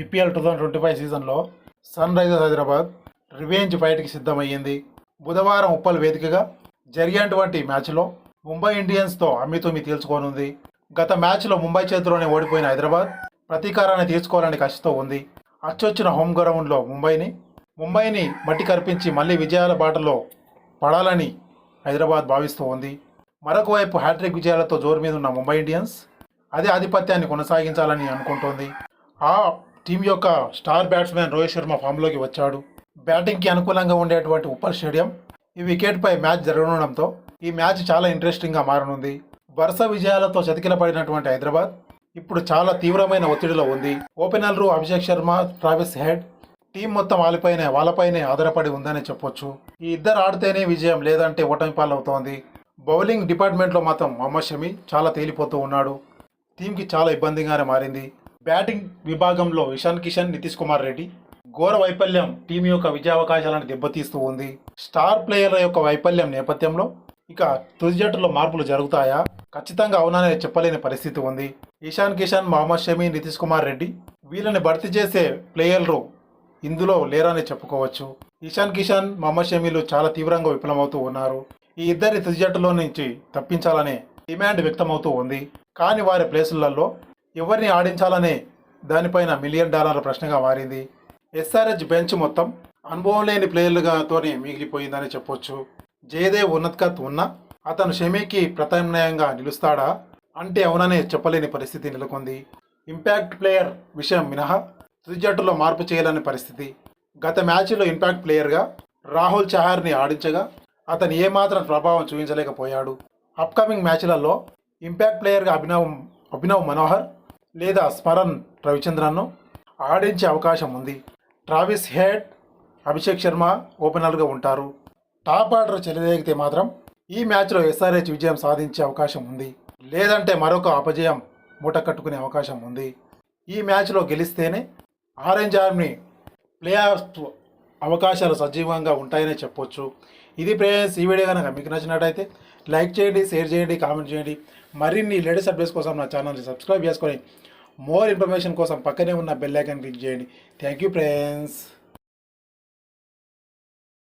IPL two thousand twenty five సీజన్లో Sunrisers Hyderabad revenge ఫైట్కి సిద్ధమయ్యింది. బుధవారం ఉప్పల్ వేదికగా జరిగినటువంటి మ్యాచ్లో ముంబై ఇండియన్స్తో అమ్మితోమి తేల్చుకోనుంది. గత మ్యాచ్లో ముంబై చేతిలోనే ఓడిపోయిన హైదరాబాద్ ప్రతీకారాన్ని తీర్చుకోవాలని కసితో ఉంది. అచ్చొచ్చిన హోమ్ గ్రౌండ్లో ముంబైని ముంబైని మట్టి కర్పించి మళ్ళీ విజయాల బాటలో పడాలని హైదరాబాద్ భావిస్తూ ఉంది. మరొక వైపు హ్యాట్రిక్ విజయాలతో జోరు మీద ఉన్న ముంబై ఇండియన్స్ అదే ఆధిపత్యాన్ని కొనసాగించాలని అనుకుంటోంది. ఆ టీం యొక్క స్టార్ బ్యాట్స్మెన్ రోహిత్ శర్మ ఫామ్లోకి వచ్చాడు. బ్యాటింగ్కి అనుకూలంగా ఉండేటువంటి ఉప్పల్ స్టేడియం ఈ వికెట్పై మ్యాచ్ జరగనుండడంతో ఈ మ్యాచ్ చాలా ఇంట్రెస్టింగ్గా మారనుంది. వరుస విజయాలతో చతికిలపడినటువంటి హైదరాబాద్ ఇప్పుడు చాలా తీవ్రమైన ఒత్తిడిలో ఉంది. ఓపెనర్లు Abhishek Sharma Travis Head team మొత్తం వాళ్ళపైనే వాళ్ళపైనే ఆధారపడి ఉందని చెప్పొచ్చు. ఈ ఇద్దరు ఆడితేనే విజయం లేదంటే ఓటమి పాలవుతోంది. బౌలింగ్ డిపార్ట్మెంట్లో మాత్రం మొహమ్మద్ షమి చాలా తేలిపోతూ ఉన్నాడు. టీంకి చాలా ఇబ్బందిగానే మారింది. బ్యాటింగ్ విభాగంలో ఇషాన్ కిషన్ నితీష్ కుమార్ రెడ్డి. ఘోర వైఫల్యం టీం యొక్క విజయావకాశాలను దెబ్బతీస్తూ ఉంది. స్టార్ ప్లేయర్ల యొక్క వైఫల్యం నేపథ్యంలో ఇక తుది జట్టులో మార్పులు జరుగుతాయా? ఖచ్చితంగా అవునానే చెప్పలేని పరిస్థితి ఉంది. ఇషాన్ కిషన్ మహమ్మద్ షమీ నితీష్ కుమార్ రెడ్డి వీళ్ళని భర్తీ చేసే ప్లేయర్లు ఇందులో లేరని చెప్పుకోవచ్చు. ఇషాన్ కిషన్ మహమ్మద్ షమీలు చాలా తీవ్రంగా విఫలమవుతూ ఉన్నారు. ఈ ఇద్దరి తుది జట్టులో నుంచి తప్పించాలనే డిమాండ్ వ్యక్తమవుతూ ఉంది. కానీ వారి ప్లేసులలో ఎవరిని ఆడించాలనే దానిపైన మిలియన్ డాలర్ల ప్రశ్నగా మారింది. ఎస్ఆర్హెచ్ బెంచ్ మొత్తం అనుభవం లేని ప్లేయర్లుగాతోనే మిగిలిపోయిందని చెప్పొచ్చు. జయదేవ్ ఉన్నత్కత్ ఉన్నా అతను షమీకి ప్రత్యామ్నాయంగా నిలుస్తాడా అంటే అవుననే చెప్పలేని పరిస్థితి నెలకొంది. ఇంపాక్ట్ ప్లేయర్ విషయం మినహా తుది జట్టులో మార్పు చేయాలనే పరిస్థితి. గత మ్యాచ్లో ఇంపాక్ట్ ప్లేయర్గా రాహుల్ చహార్ని ఆడించగా అతను ఏమాత్రం ప్రభావం చూపించలేకపోయాడు. అప్కమింగ్ మ్యాచ్లలో ఇంపాక్ట్ ప్లేయర్గా అభినవ్ అభినవ్ మనోహర్ లేదా స్మరణ్ రవిచంద్రన్ను ఆడించే అవకాశం ఉంది. ట్రావిస్ హెడ్ అభిషేక్ శర్మ ఓపెనర్గా ఉంటారు. టాప్ ఆర్డర్ చెలరేగితే మాత్రం ఈ మ్యాచ్లో ఎస్ఆర్హెచ్ విజయం సాధించే అవకాశం ఉంది. లేదంటే మరొక అపజయం మూట కట్టుకునే అవకాశం ఉంది. ఈ మ్యాచ్లో గెలిస్తేనే ఆరెంజ్ ఆర్మీ ప్లే ఆఫ్ అవకాశాలు సజీవంగా ఉంటాయనే చెప్పొచ్చు. ఇది ప్రేయర్స్ ఈ వీడియో కనుక మీకు నచ్చినట్టయితే లైక్ చేయండి షేర్ చేయండి కామెంట్ చేయండి. మరిన్ని లేటెస్ట్ అప్డేట్స్ కోసం నా ఛానల్ని సబ్స్క్రైబ్ చేసుకొని మోర్ ఇన్ఫర్మేషన్ కోసం పక్కనే ఉన్న బెల్ ఐకాన్ క్లిక్ చేయండి. Thank you friends.